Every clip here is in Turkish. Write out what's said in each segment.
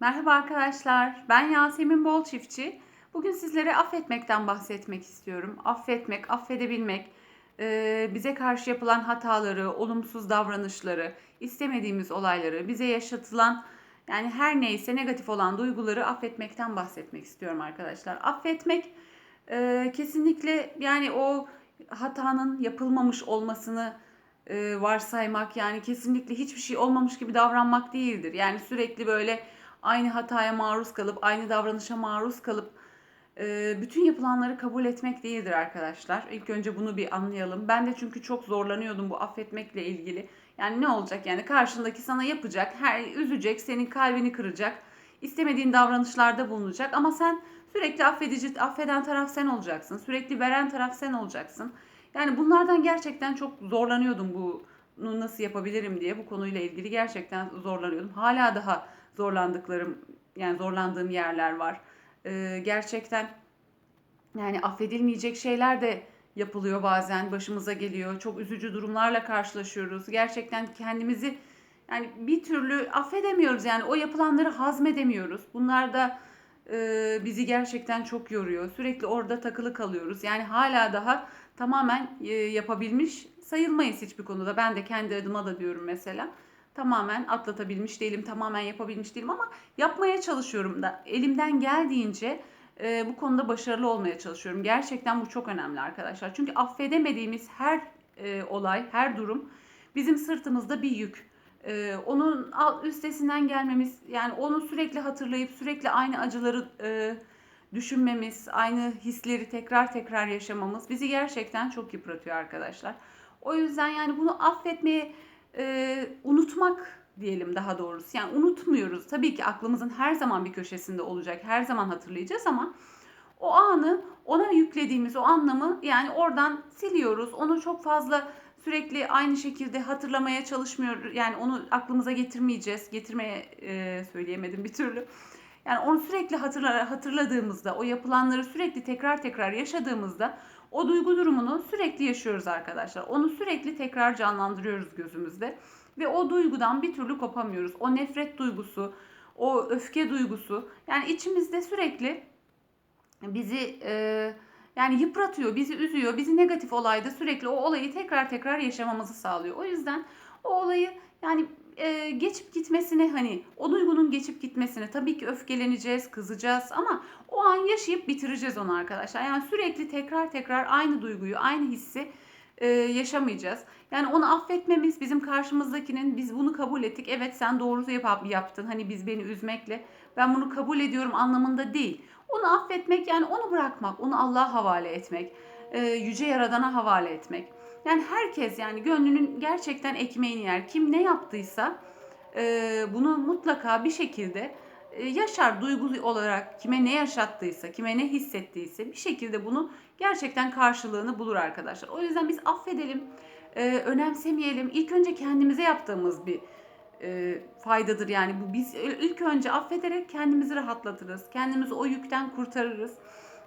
Merhaba arkadaşlar, ben Yasemin Bol. Bugün sizlere affetmekten bahsetmek istiyorum. Affetmek, affedebilmek, e, bize karşı yapılan hataları, olumsuz davranışları, istemediğimiz olayları, bize yaşatılan yani her neyse negatif olan duyguları affetmekten bahsetmek istiyorum arkadaşlar. Affetmek e, kesinlikle yani o hatanın yapılmamış olmasını e, varsaymak yani kesinlikle hiçbir şey olmamış gibi davranmak değildir. Yani sürekli böyle aynı hataya maruz kalıp, aynı davranışa maruz kalıp e, bütün yapılanları kabul etmek değildir arkadaşlar. İlk önce bunu bir anlayalım. Ben de çünkü çok zorlanıyordum bu affetmekle ilgili. Yani ne olacak yani karşındaki sana yapacak, her üzecek, senin kalbini kıracak, istemediğin davranışlarda bulunacak ama sen sürekli affedici, affeden taraf sen olacaksın. Sürekli veren taraf sen olacaksın. Yani bunlardan gerçekten çok zorlanıyordum bunu nasıl yapabilirim diye bu konuyla ilgili gerçekten zorlanıyordum. Hala daha zorlandıklarım yani zorlandığım yerler var. Ee, gerçekten yani affedilmeyecek şeyler de yapılıyor bazen başımıza geliyor. Çok üzücü durumlarla karşılaşıyoruz. Gerçekten kendimizi yani bir türlü affedemiyoruz yani o yapılanları hazmedemiyoruz. Bunlar da e, bizi gerçekten çok yoruyor. Sürekli orada takılı kalıyoruz. Yani hala daha tamamen e, yapabilmiş sayılmayız hiçbir konuda. Ben de kendi adıma da diyorum mesela. Tamamen atlatabilmiş değilim, tamamen yapabilmiş değilim ama yapmaya çalışıyorum da. Elimden geldiğince e, bu konuda başarılı olmaya çalışıyorum. Gerçekten bu çok önemli arkadaşlar. Çünkü affedemediğimiz her e, olay, her durum bizim sırtımızda bir yük. E, onun üstesinden gelmemiz, yani onu sürekli hatırlayıp sürekli aynı acıları e, düşünmemiz, aynı hisleri tekrar tekrar yaşamamız bizi gerçekten çok yıpratıyor arkadaşlar. O yüzden yani bunu affetmeye e, unutmak diyelim daha doğrusu. Yani unutmuyoruz. Tabii ki aklımızın her zaman bir köşesinde olacak. Her zaman hatırlayacağız ama o anı ona yüklediğimiz o anlamı yani oradan siliyoruz. Onu çok fazla sürekli aynı şekilde hatırlamaya çalışmıyor. Yani onu aklımıza getirmeyeceğiz. Getirmeye e, söyleyemedim bir türlü. Yani onu sürekli hatırla, hatırladığımızda, o yapılanları sürekli tekrar tekrar yaşadığımızda o duygu durumunu sürekli yaşıyoruz arkadaşlar. Onu sürekli tekrar canlandırıyoruz gözümüzde ve o duygudan bir türlü kopamıyoruz. O nefret duygusu, o öfke duygusu yani içimizde sürekli bizi e, yani yıpratıyor, bizi üzüyor, bizi negatif olayda sürekli o olayı tekrar tekrar yaşamamızı sağlıyor. O yüzden o olayı yani e, geçip gitmesini hani o duygunun geçip gitmesini tabii ki öfkeleneceğiz, kızacağız ama o an yaşayıp bitireceğiz onu arkadaşlar. Yani sürekli tekrar tekrar aynı duyguyu, aynı hissi e, yaşamayacağız. Yani onu affetmemiz bizim karşımızdakinin biz bunu kabul ettik. Evet sen doğrusu yap, yaptın. Hani biz beni üzmekle ben bunu kabul ediyorum anlamında değil. Onu affetmek yani onu bırakmak, onu Allah'a havale etmek, e, yüce yaradana havale etmek. Yani herkes yani gönlünün gerçekten ekmeğini yer. Kim ne yaptıysa e, bunu mutlaka bir şekilde yaşar duygu olarak kime ne yaşattıysa, kime ne hissettiyse bir şekilde bunu gerçekten karşılığını bulur arkadaşlar. O yüzden biz affedelim, e, önemsemeyelim. İlk önce kendimize yaptığımız bir e, faydadır yani bu. Biz ilk önce affederek kendimizi rahatlatırız. Kendimizi o yükten kurtarırız.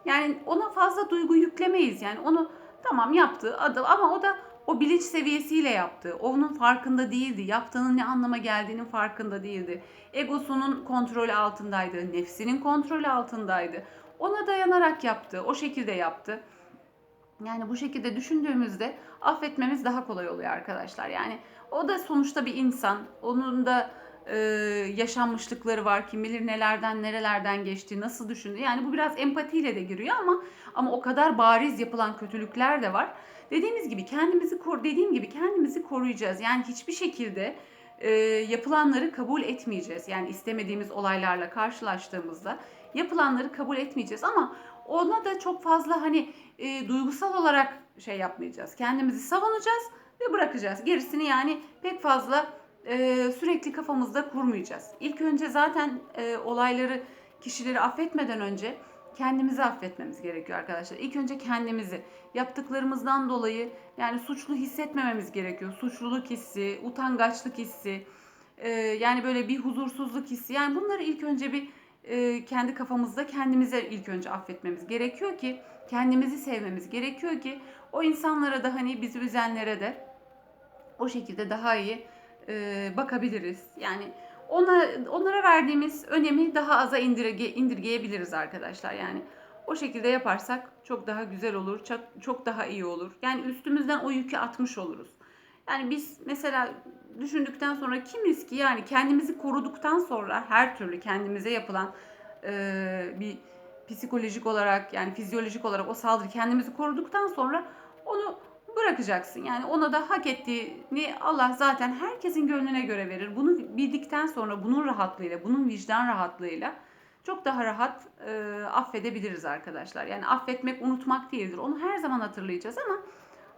Yani ona fazla duygu yüklemeyiz. Yani onu tamam yaptı adı ama o da o bilinç seviyesiyle yaptı. Onun farkında değildi. Yaptığının ne anlama geldiğinin farkında değildi. Egosunun kontrolü altındaydı. Nefsinin kontrolü altındaydı. Ona dayanarak yaptı. O şekilde yaptı. Yani bu şekilde düşündüğümüzde affetmemiz daha kolay oluyor arkadaşlar. Yani o da sonuçta bir insan. Onun da e, yaşanmışlıkları var. Kim bilir nelerden nerelerden geçti, nasıl düşündü. Yani bu biraz empatiyle de giriyor ama ama o kadar bariz yapılan kötülükler de var. Dediğimiz gibi kendimizi kor dediğim gibi kendimizi koruyacağız. Yani hiçbir şekilde e, yapılanları kabul etmeyeceğiz. Yani istemediğimiz olaylarla karşılaştığımızda yapılanları kabul etmeyeceğiz ama ona da çok fazla hani e, duygusal olarak şey yapmayacağız. Kendimizi savunacağız ve bırakacağız. Gerisini yani pek fazla e, sürekli kafamızda kurmayacağız. İlk önce zaten e, olayları, kişileri affetmeden önce kendimizi affetmemiz gerekiyor arkadaşlar. İlk önce kendimizi yaptıklarımızdan dolayı yani suçlu hissetmememiz gerekiyor. Suçluluk hissi, utangaçlık hissi, e, yani böyle bir huzursuzluk hissi. Yani bunları ilk önce bir e, kendi kafamızda kendimize ilk önce affetmemiz gerekiyor ki kendimizi sevmemiz gerekiyor ki o insanlara da hani bizi üzenlere de o şekilde daha iyi e, bakabiliriz. Yani ona onlara verdiğimiz önemi daha aza indirge, indirgeyebiliriz arkadaşlar. Yani o şekilde yaparsak çok daha güzel olur, çok, çok daha iyi olur. Yani üstümüzden o yükü atmış oluruz. Yani biz mesela düşündükten sonra kimiz ki yani kendimizi koruduktan sonra her türlü kendimize yapılan e, bir psikolojik olarak yani fizyolojik olarak o saldırı kendimizi koruduktan sonra onu bırakacaksın. Yani ona da hak ettiğini Allah zaten herkesin gönlüne göre verir. Bunu bildikten sonra bunun rahatlığıyla, bunun vicdan rahatlığıyla çok daha rahat e, affedebiliriz arkadaşlar. Yani affetmek unutmak değildir. Onu her zaman hatırlayacağız ama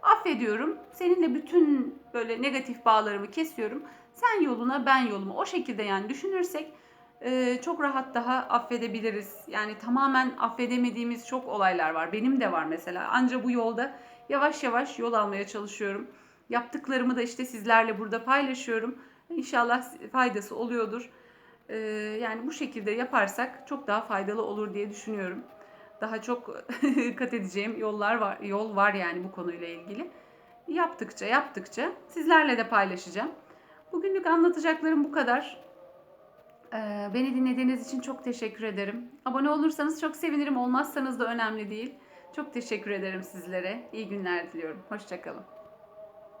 affediyorum. Seninle bütün böyle negatif bağlarımı kesiyorum. Sen yoluna ben yoluma. O şekilde yani düşünürsek çok rahat daha affedebiliriz. Yani tamamen affedemediğimiz çok olaylar var. Benim de var mesela. Anca bu yolda yavaş yavaş yol almaya çalışıyorum. Yaptıklarımı da işte sizlerle burada paylaşıyorum. İnşallah faydası oluyordur. Yani bu şekilde yaparsak çok daha faydalı olur diye düşünüyorum. Daha çok kat edeceğim yollar var, yol var yani bu konuyla ilgili. Yaptıkça yaptıkça sizlerle de paylaşacağım. Bugünlük anlatacaklarım bu kadar. Ee, beni dinlediğiniz için çok teşekkür ederim. Abone olursanız çok sevinirim. Olmazsanız da önemli değil. Çok teşekkür ederim sizlere. İyi günler diliyorum. Hoşçakalın.